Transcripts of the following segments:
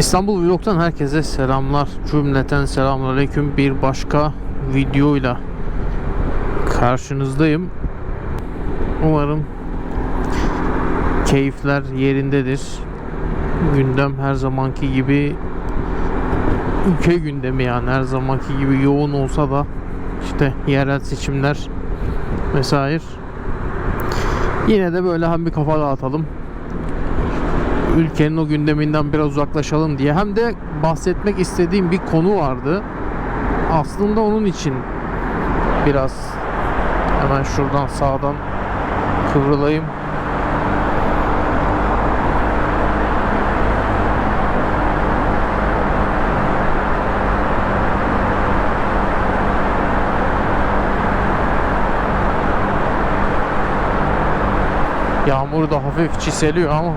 İstanbul Vlog'tan herkese selamlar. Cümleten selamünaleyküm. Bir başka videoyla karşınızdayım. Umarım keyifler yerindedir. Gündem her zamanki gibi ülke gündemi yani her zamanki gibi yoğun olsa da işte yerel seçimler vesaire. Yine de böyle hem bir kafa dağıtalım ülkenin o gündeminden biraz uzaklaşalım diye hem de bahsetmek istediğim bir konu vardı. Aslında onun için biraz hemen şuradan sağdan kıvrılayım. Yağmur da hafif çiseliyor ama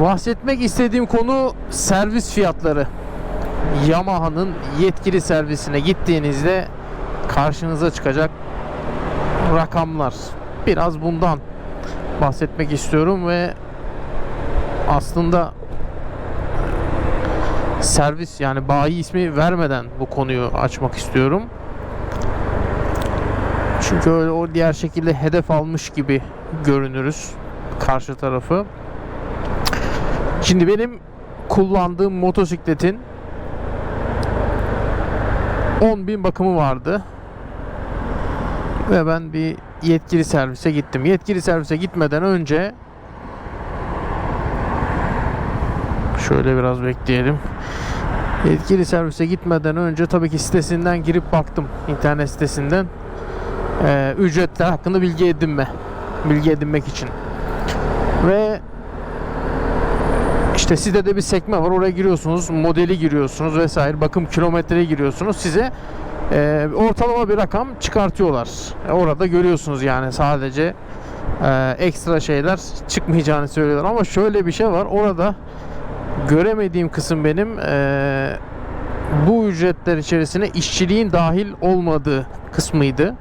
Bahsetmek istediğim konu servis fiyatları. Yamaha'nın yetkili servisine gittiğinizde karşınıza çıkacak rakamlar. Biraz bundan bahsetmek istiyorum ve aslında servis yani bayi ismi vermeden bu konuyu açmak istiyorum. Çünkü öyle o diğer şekilde hedef almış gibi görünürüz karşı tarafı. Şimdi benim kullandığım motosikletin 10.000 bakımı vardı. Ve ben bir yetkili servise gittim. Yetkili servise gitmeden önce şöyle biraz bekleyelim. Yetkili servise gitmeden önce tabii ki sitesinden girip baktım. internet sitesinden. Ee, ücretler hakkında bilgi edinme. Bilgi edinmek için. Ve işte sitede bir sekme var. Oraya giriyorsunuz. Modeli giriyorsunuz vesaire. Bakım kilometreyi giriyorsunuz. Size e, ortalama bir rakam çıkartıyorlar. E, orada görüyorsunuz yani sadece e, ekstra şeyler çıkmayacağını söylüyorlar. Ama şöyle bir şey var. Orada göremediğim kısım benim e, bu ücretler içerisine işçiliğin dahil olmadığı kısmıydı.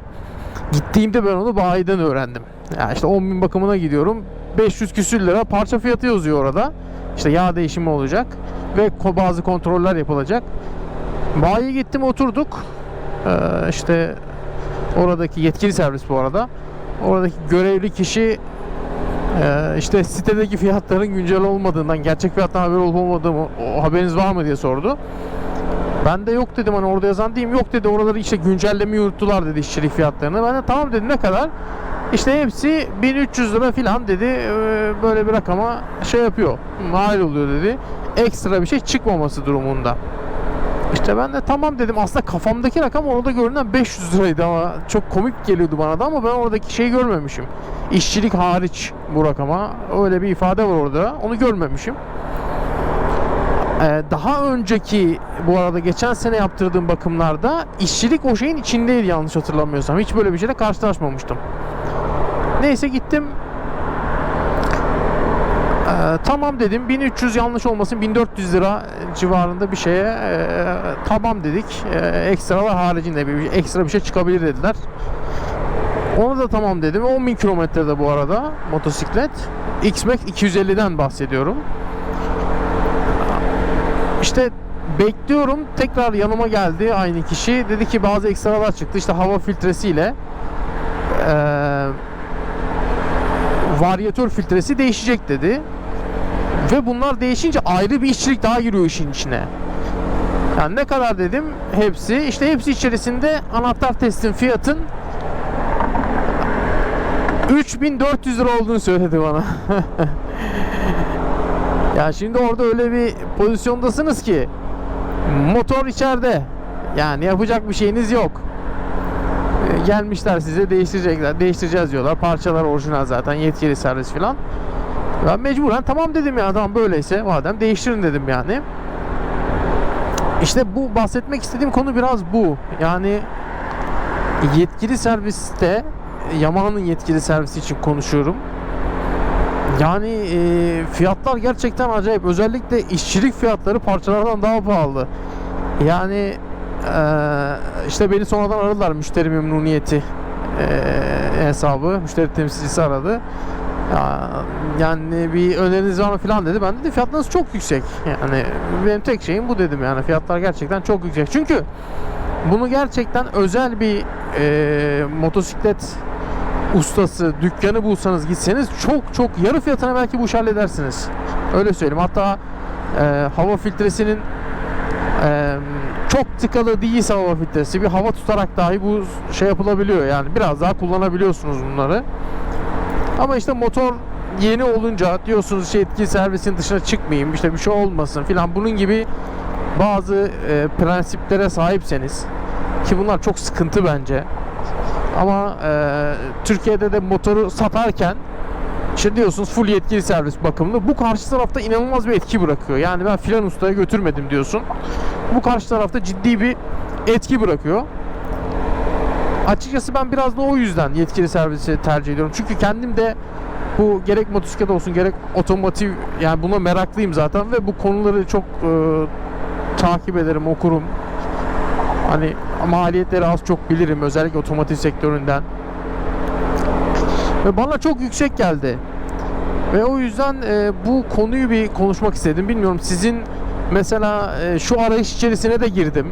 Gittiğimde ben onu bayiden öğrendim. Yani işte 10 bin bakımına gidiyorum. 500 küsür lira parça fiyatı yazıyor orada. İşte yağ değişimi olacak ve bazı kontroller yapılacak. Bayiye gittim oturduk. Ee, işte oradaki yetkili servis bu arada. Oradaki görevli kişi e, işte sitedeki fiyatların güncel olmadığından, gerçek fiyattan haber olup olmadığımı, o haberiniz var mı diye sordu. Ben de yok dedim hani orada yazan diyeyim yok dedi oraları işte güncellemeyi unuttular dedi işçilik fiyatlarını. Ben de tamam dedim ne kadar? İşte hepsi 1300 lira falan dedi. Ee, Böyle bir rakama şey yapıyor. Mal oluyor dedi. Ekstra bir şey çıkmaması durumunda. İşte ben de tamam dedim. Aslında kafamdaki rakam orada görünen 500 liraydı ama çok komik geliyordu bana da ama ben oradaki şeyi görmemişim. İşçilik hariç bu rakama. Öyle bir ifade var orada. Onu görmemişim. Ee, daha önceki bu arada geçen sene yaptırdığım bakımlarda işçilik o şeyin içindeydi yanlış hatırlamıyorsam. Hiç böyle bir şeyle karşılaşmamıştım. Neyse gittim. Ee, tamam dedim 1300 yanlış olmasın 1400 lira civarında bir şeye ee, tamam dedik. Ee, ekstralar haricinde bir ekstra bir şey çıkabilir dediler. Onu da tamam dedim. 10.000 kilometrede bu arada motosiklet. X-Max 250'den bahsediyorum. İşte bekliyorum. Tekrar yanıma geldi aynı kişi. Dedi ki bazı ekstralar çıktı. İşte hava filtresiyle eee varyatör filtresi değişecek dedi. Ve bunlar değişince ayrı bir işçilik daha giriyor işin içine. Yani ne kadar dedim hepsi. işte hepsi içerisinde anahtar testin fiyatın 3400 lira olduğunu söyledi bana. ya şimdi orada öyle bir pozisyondasınız ki motor içeride. Yani yapacak bir şeyiniz yok. Gelmişler size değiştirecekler. Değiştireceğiz diyorlar. Parçalar orijinal zaten. Yetkili servis filan. Ben mecburen tamam dedim ya tamam böyleyse madem değiştirin dedim yani. İşte bu bahsetmek istediğim konu biraz bu. Yani yetkili serviste Yamaha'nın yetkili servisi için konuşuyorum. Yani e, fiyatlar gerçekten acayip. Özellikle işçilik fiyatları parçalardan daha pahalı. Yani e, işte beni sonradan aradılar müşteri memnuniyeti e, hesabı. Müşteri temsilcisi aradı. Ya, yani bir öneriniz var mı falan dedi. Ben de fiyatlarınız çok yüksek. Yani benim tek şeyim bu dedim yani. Fiyatlar gerçekten çok yüksek. Çünkü bunu gerçekten özel bir e, motosiklet ustası, dükkanı bulsanız gitseniz çok çok yarı fiyatına belki bu işi halledersiniz. Öyle söyleyeyim. Hatta e, hava filtresinin e, çok tıkalı değilse hava filtresi bir hava tutarak dahi bu şey yapılabiliyor. Yani biraz daha kullanabiliyorsunuz bunları. Ama işte motor yeni olunca diyorsunuz şey etkili servisin dışına çıkmayayım işte bir şey olmasın filan bunun gibi bazı e, prensiplere sahipseniz ki bunlar çok sıkıntı bence. Ama e, Türkiye'de de motoru satarken işte diyorsunuz full yetkili servis bakımlı. Bu karşı tarafta inanılmaz bir etki bırakıyor. Yani ben filan ustaya götürmedim diyorsun. Bu karşı tarafta ciddi bir etki bırakıyor. Açıkçası ben biraz da o yüzden yetkili servisi tercih ediyorum. Çünkü kendim de bu gerek motosiklet olsun gerek otomotiv yani buna meraklıyım zaten ve bu konuları çok e, takip ederim, okurum. Hani maliyetleri az çok bilirim özellikle otomotiv sektöründen. Ve bana çok yüksek geldi. Ve o yüzden e, bu konuyu bir konuşmak istedim. Bilmiyorum sizin mesela e, şu arayış içerisine de girdim.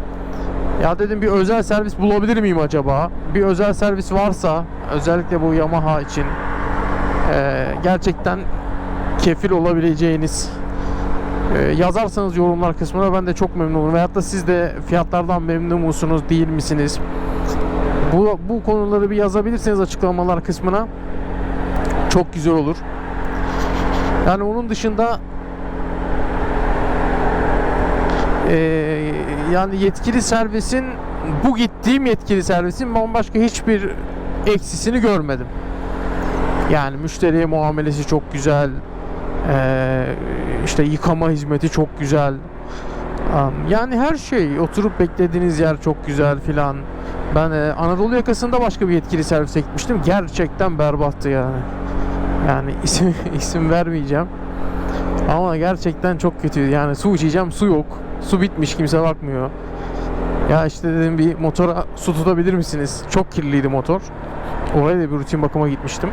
Ya dedim bir özel servis bulabilir miyim acaba? Bir özel servis varsa özellikle bu Yamaha için e, gerçekten kefil olabileceğiniz e, yazarsanız yorumlar kısmına ben de çok memnun olurum. Veyahut da siz de fiyatlardan memnun musunuz değil misiniz? Bu, bu konuları bir yazabilirseniz açıklamalar kısmına çok güzel olur. Yani onun dışında eee, yani yetkili servisin bu gittiğim yetkili servisin bambaşka hiçbir eksisini görmedim. Yani müşteriye muamelesi çok güzel. Eee, işte yıkama hizmeti çok güzel. Yani her şey oturup beklediğiniz yer çok güzel filan. Ben e, Anadolu yakasında başka bir yetkili servise gitmiştim. Gerçekten berbattı yani. Yani isim isim vermeyeceğim. Ama gerçekten çok kötüydü. Yani su içeceğim su yok. Su bitmiş kimse bakmıyor. Ya işte dedim bir motora su tutabilir misiniz? Çok kirliydi motor. Oraya da bir rutin bakıma gitmiştim.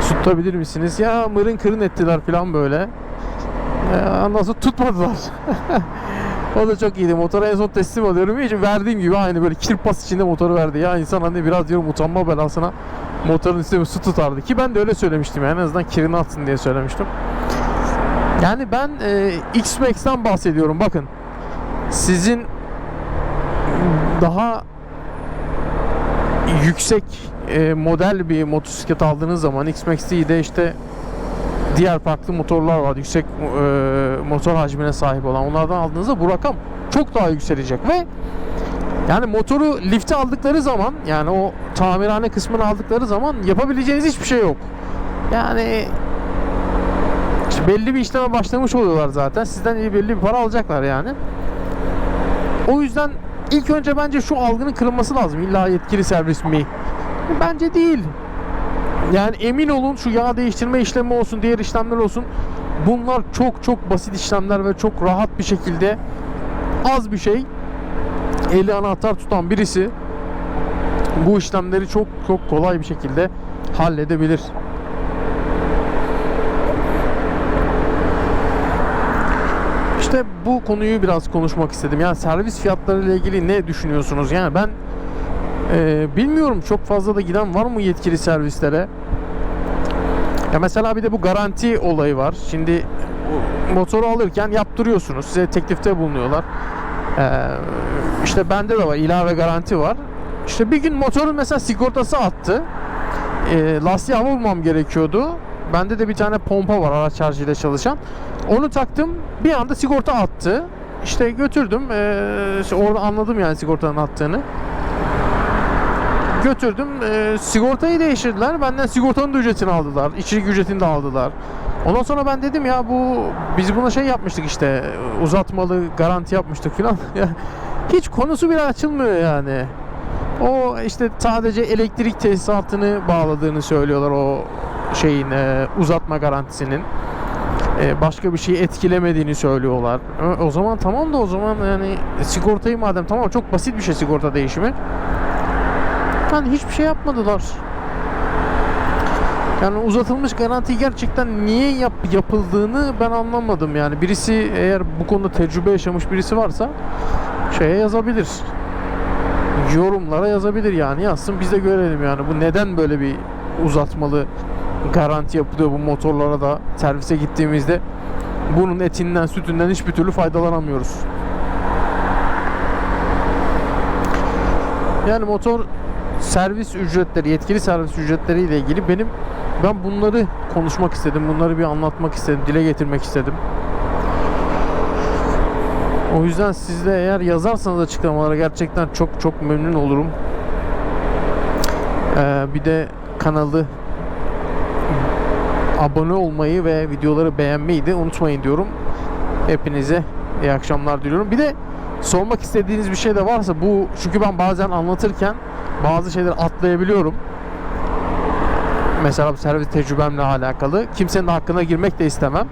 Su tutabilir misiniz? Ya mırın kırın ettiler falan böyle. Ondan sonra tutmadılar. o da çok iyiydi. Motora en son teslim alıyorum. Hiç verdiğim gibi aynı böyle kirpas içinde motoru verdi. Ya insan hani biraz diyorum utanma belasına motorun üstüne su tutardı. Ki ben de öyle söylemiştim yani en azından kirini atsın diye söylemiştim. Yani ben e, X-Max'ten bahsediyorum. Bakın sizin daha yüksek e, model bir motosiklet aldığınız zaman X-Max değil de işte diğer farklı motorlar var. Yüksek e, motor hacmine sahip olan. Onlardan aldığınızda bu rakam çok daha yükselecek ve yani motoru lifte aldıkları zaman yani o tamirhane kısmını aldıkları zaman yapabileceğiniz hiçbir şey yok. Yani belli bir işleme başlamış oluyorlar zaten. Sizden belli bir para alacaklar yani. O yüzden ilk önce bence şu algının kırılması lazım. İlla yetkili servis mi? Bence değil. Yani emin olun şu yağ değiştirme işlemi olsun, diğer işlemler olsun. Bunlar çok çok basit işlemler ve çok rahat bir şekilde az bir şey eli anahtar tutan birisi bu işlemleri çok çok kolay bir şekilde halledebilir. İşte bu konuyu biraz konuşmak istedim. Yani servis fiyatları ile ilgili ne düşünüyorsunuz? Yani ben e, bilmiyorum çok fazla da giden var mı yetkili servislere? Ya mesela bir de bu garanti olayı var. Şimdi motoru alırken yaptırıyorsunuz. Size teklifte bulunuyorlar. Ee, işte bende de var ilave garanti var. İşte bir gün motorun mesela sigortası attı. Ee, lastiği vurmam gerekiyordu. Bende de bir tane pompa var araç şarjıyla çalışan. Onu taktım. Bir anda sigorta attı. İşte götürdüm. Ee, işte orada anladım yani sigortanın attığını. Götürdüm. Ee, sigortayı değiştirdiler. Benden sigortanın da ücretini aldılar. İçerik ücretini de aldılar. Ondan sonra ben dedim ya bu biz buna şey yapmıştık işte uzatmalı garanti yapmıştık filan. Hiç konusu bile açılmıyor yani. O işte sadece elektrik tesisatını bağladığını söylüyorlar o şeyin e, uzatma garantisinin e, başka bir şey etkilemediğini söylüyorlar. E, O zaman tamam da o zaman yani sigortayı madem tamam çok basit bir şey sigorta değişimi. Yani hiçbir şey yapmadılar. Yani uzatılmış garanti gerçekten niye yap, yapıldığını ben anlamadım yani. Birisi eğer bu konuda tecrübe yaşamış birisi varsa şeye yazabilir. Yorumlara yazabilir yani yazsın biz de görelim yani bu neden böyle bir uzatmalı garanti yapılıyor bu motorlara da servise gittiğimizde bunun etinden sütünden hiçbir türlü faydalanamıyoruz. Yani motor servis ücretleri, yetkili servis ücretleri ile ilgili benim ben bunları konuşmak istedim. Bunları bir anlatmak istedim, dile getirmek istedim. O yüzden siz de eğer yazarsanız açıklamalara gerçekten çok çok memnun olurum. Ee, bir de kanalı abone olmayı ve videoları beğenmeyi de unutmayın diyorum. Hepinize iyi akşamlar diliyorum. Bir de sormak istediğiniz bir şey de varsa bu çünkü ben bazen anlatırken bazı şeyleri atlayabiliyorum. Mesela bu servis tecrübemle alakalı. Kimsenin hakkına girmek de istemem.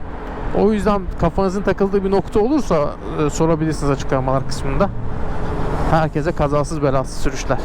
O yüzden kafanızın takıldığı bir nokta olursa e, sorabilirsiniz açıklamalar kısmında. Herkese kazasız belasız sürüşler.